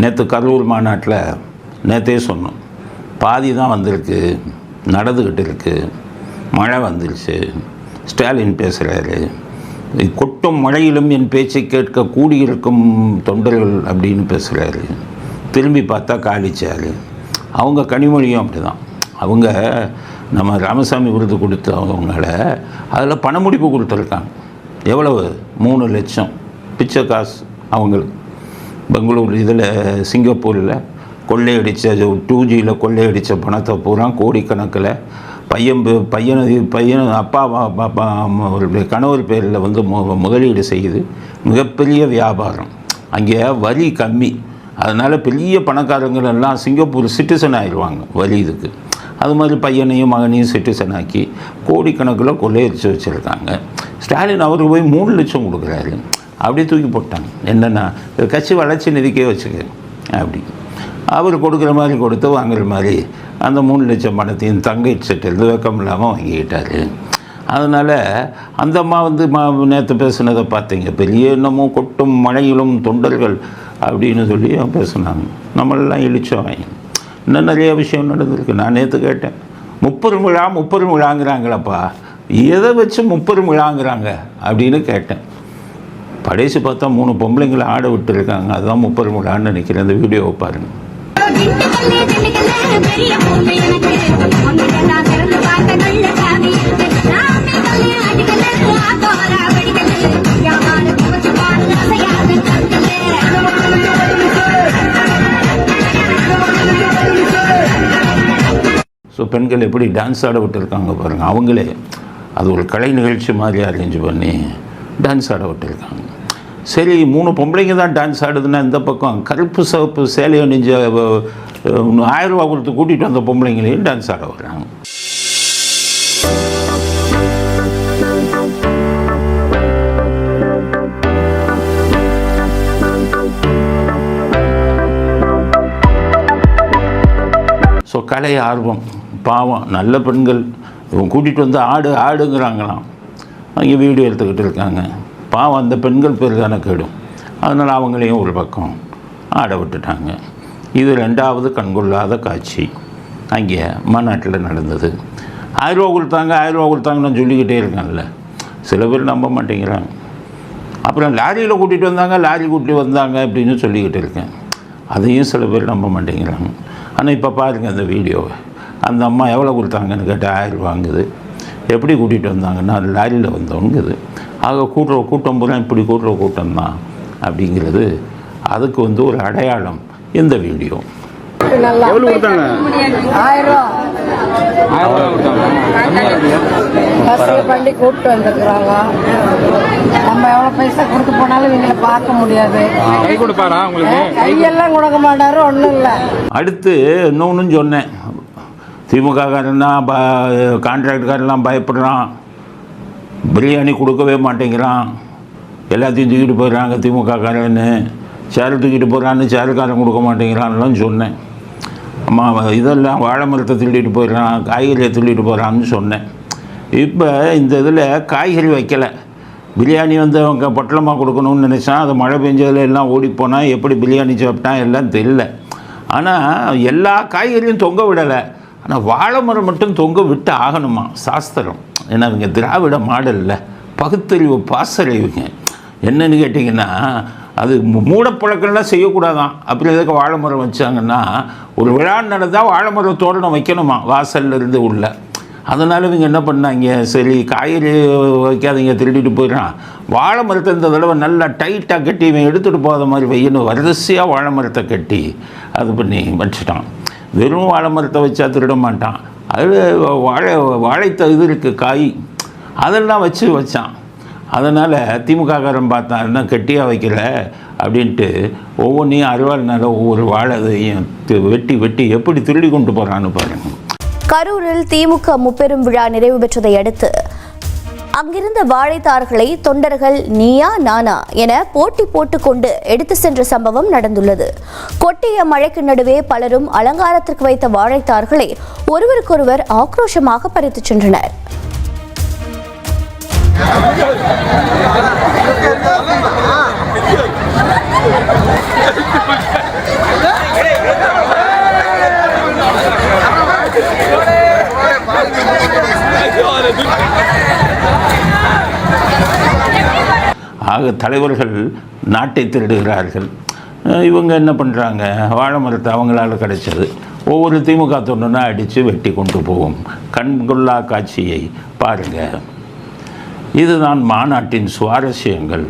நேற்று கரூர் மாநாட்டில் நேற்றே சொன்னோம். பாதி தான் வந்திருக்கு நடந்துக்கிட்டு இருக்குது மழை வந்துருச்சு ஸ்டாலின் பேசுகிறாரு கொட்டும் மழையிலும் என் பேச்சை கேட்க கூடியிருக்கும் தொண்டர்கள் அப்படின்னு பேசுகிறாரு திரும்பி பார்த்தா காலிச்சார் அவங்க கனிமொழியும் அப்படி தான் அவங்க நம்ம ராமசாமி விருது கொடுத்தவங்கள அதில் பணமுடிப்பு கொடுத்துருக்காங்க. எவ்வளவு? மூணு லட்சம். பிச்சை காசு அவங்களுக்கு. பெங்களூர் இதில் சிங்கப்பூரில் கொள்ளையடித்த டூ ஜியில் கொள்ளையடித்த பணத்தை பூரா கோடிக்கணக்கில் பையன் பே- பையன் பையன் அப்பா கணவர் பேரில் வந்து முதலீடு செய்யுது. மிகப்பெரிய வியாபாரம். அங்கே வரி கம்மி. அதனால் பெரிய பணக்காரங்கள் எல்லாம் சிங்கப்பூர் சிட்டிசன் ஆயிடுவாங்க வரி இதுக்கு. அது மாதிரி பையனையும் மகனையும் சிட்டிசன் ஆக்கி கோடிக்கணக்கில் கொள்ளையடித்து வச்சுருக்காங்க. ஸ்டாலின் அவருக்கு போய் மூணு லட்சம் கொடுக்குறாரு. அப்படியே தூக்கி போட்டாங்க. என்னென்னா கட்சி வளர்ச்சி நிதிக்கே வச்சுக்க. அப்படி. அவர் கொடுக்குற மாதிரி கொடுத்து வாங்குற மாதிரி அந்த மூணு லட்சம் பணத்தையும் தங்கை செட்டில் வெக்கம் இல்லாமல் வாங்கிக்கிட்டாரு. அதனால் அந்த அம்மா வந்து மா நேற்று பேசுனதை பார்த்தீங்க. பெரிய இன்னமும் கொட்டும் மழையிலும் தொண்டர்கள் அப்படின்னு சொல்லி பேசுனாங்க. நம்மளெல்லாம் இழிச்சோம் இன்னும் நிறைய விஷயம் நடந்திருக்கு. நான் நேற்று கேட்டேன். முப்பது விழா முப்பது விழாங்கிறாங்களப்பா. எதை வச்சு முப்பது விழாங்கிறாங்க அப்படின்னு கேட்டேன். கடைசி பார்த்தா மூணு பொம்பளைங்களை ஆட விட்டுருக்காங்க. அதுதான் முப்பது ஆண்டு நினைக்கிறேன். அந்த வீடியோவை பாருங்கள் ஸோ பெண்கள் எப்படி டான்ஸ் ஆட விட்டுருக்காங்க பாருங்கள் அவங்களே. அது ஒரு கலை நிகழ்ச்சி மாதிரி அரேஞ்ச் பண்ணி டான்ஸ் ஆட விட்டுருக்காங்க. சரி மூணு பொம்பளைங்க தான் டான்ஸ் ஆடுதுன்னா இந்த பக்கம் கருப்பு சிவப்பு சேலை அணிஞ்ச ஆயிரம் ரூபா கொடுத்து கூட்டிகிட்டு வந்த பொம்பளைங்களையும் டான்ஸ் ஆட வர்றாங்க. ஸோ கலை ஆர்வம் பாவம் நல்ல பெண்கள் இவங்க கூட்டிகிட்டு வந்து ஆடு ஆடுங்கிறாங்களாம். அங்கே வீடியோ எடுத்துக்கிட்டு இருக்காங்க. பாவம் அந்த பெண்கள் பேர் தானே கேடும். அதனால் அவங்களையும் ஒரு பக்கம் ஆட விட்டுட்டாங்க. இது ரெண்டாவது கண்கொள்ளாத காட்சி. அங்கே மாநாட்டில் நடந்தது. ஆயிரம் ரூபா கொடுத்தாங்க ஆயிரம் ரூபா கொடுத்தாங்கன்னு சொல்லிக்கிட்டே இருக்கேன்ல சில பேர் நம்ப மாட்டேங்கிறாங்க. அப்புறம் லாரியில் கூட்டிகிட்டு வந்தாங்க லாரி கூட்டிகிட்டு வந்தாங்க அப்படின்னு சொல்லிக்கிட்டு இருக்கேன். அதையும் சில பேர் நம்ப மாட்டேங்கிறாங்க. ஆனால் இப்போ பாருங்கள் அந்த வீடியோவை. அந்த அம்மா எவ்வளோ கொடுத்தாங்கன்னு கேட்டால் ஆயிரம் வாங்குது. எப்படி கூட்டிகிட்டு வந்தாங்கன்னா லாரியில் வந்தவங்குது ஆக கூட்டுற கூட்டம் பூரா இப்படி கூட்டுற கூட்டம் தான் அப்படிங்கிறது அதுக்கு வந்து ஒரு அடையாளம் இந்த வீடியோ. எவ்வளவு கொடுத்தாங்க? ஆயிரம். ஆயிரம் ரூபாய் கொடுத்தாங்க. பஸ்ஸில் பண்ணி கூப்பிட்டு வந்துருக்குறாங்க. நம்ம எவ்வளோ பைசா கொடுத்து போனாலும் இவங்களை பார்க்க முடியாது. கை கொடுப்பாரா உங்களுக்கு? கையெல்லாம் கொடுக்க மாட்டாரு ஒன்றும் இல்லை. அடுத்து இன்னொன்றும் சொன்னேன். திமுககாரன்னா ப கான்ட்ராக்டுக்காரெல்லாம் பயப்படுறான். பிரியாணி கொடுக்கவே மாட்டேங்கிறான். எல்லாத்தையும் தூக்கிட்டு போயிடுறாங்க திமுககாரன்னு சேர் தூக்கிட்டு போகிறான்னு சேருக்காரன் கொடுக்க மாட்டேங்கிறான்லாம் சொன்னேன். அம்மா இதெல்லாம் வாழை மரத்தை திருடிட்டு போயிடுறான் காய்கறியை திருடிட்டு போகிறான்னு சொன்னேன். இப்போ இந்த இதில் காய்கறி வைக்கலை. பிரியாணி வந்து அவங்க பொட்டலமாக கொடுக்கணும்னு நினச்சான். அது மழை பெஞ்சதில் எல்லாம் ஓடிப்போனால் போனால் எப்படி பிரியாணி சாப்பிட்டான் எல்லாம் தெரியல. ஆனால் எல்லா காய்கறியும் தொங்க விடலை. ஆனால் வாழை மரம் மட்டும் தொங்க விட்டு ஆகணுமா? சாஸ்திரம். ஏன்னா இவங்க திராவிட மாடலில் பகுத்தறிவு பாசறிவுங்க. என்னன்னு கேட்டிங்கன்னா அது மூடப்பழக்கம்லாம் செய்யக்கூடாதான். அப்படி எதுக்கு வாழை மரம் வச்சாங்கன்னா ஒரு விழா நடந்தால் வாழை மரம் தோரணம் வைக்கணுமா வாசல்ல இருந்து உள்ள. அதனால் இவங்க என்ன பண்ணாங்க சரி காய்கறி வைக்காதீங்க திருடிட்டு போயிடறான். வாழை மரத்தை இந்த தடவை நல்லா டைட்டாக கட்டி இவன் எடுத்துகிட்டு போகாத மாதிரி வையணும். வரிசையாக வாழை மரத்தை கட்டி அது பண்ணி வச்சுட்டான். வெறும் வாழை மரத்தை வச்சா திருட மாட்டான். அது வாழை வாழைத்த இது இருக்குது காய். அதெல்லாம் வச்சு வச்சான். அதனால் திமுககாரன் பார்த்தான் இன்னும் கெட்டியாக வைக்கல அப்படின்ட்டு ஒவ்வொன்றையும் அறுவாள்னால ஒவ்வொரு வாழையும் வெட்டி வெட்டி எப்படி திருடி கொண்டு போகிறான்னு பாருங்கள் கரூரில் திமுக முப்பெரும் விழா நிறைவு பெற்றதை அடுத்து அங்கிருந்த வாழைத்தார்களை தொண்டர்கள் நீயா நானா என போட்டி போட்டுக்கொண்டு எடுத்து சென்ற சம்பவம் நடந்துள்ளது. கொட்டிய மழைக்கு நடுவே பலரும் அலங்காரத்திற்கு வைத்த வாழைத்தார்களை ஒருவருக்கொருவர் ஆக்ரோஷமாக பறித்துச் சென்றனர். ஆக தலைவர்கள் நாட்டை திருடுகிறார்கள். இவங்க என்ன பண்ணுறாங்க வாழை மரத்தை அவங்களால கிடைச்சது. ஒவ்வொரு திமுக தொண்டனா அடித்து வெட்டி கொண்டு போகும். கண்கொள்ளா காட்சியை பாருங்கள் இதுதான் மாநாட்டின் சுவாரஸ்யங்கள்.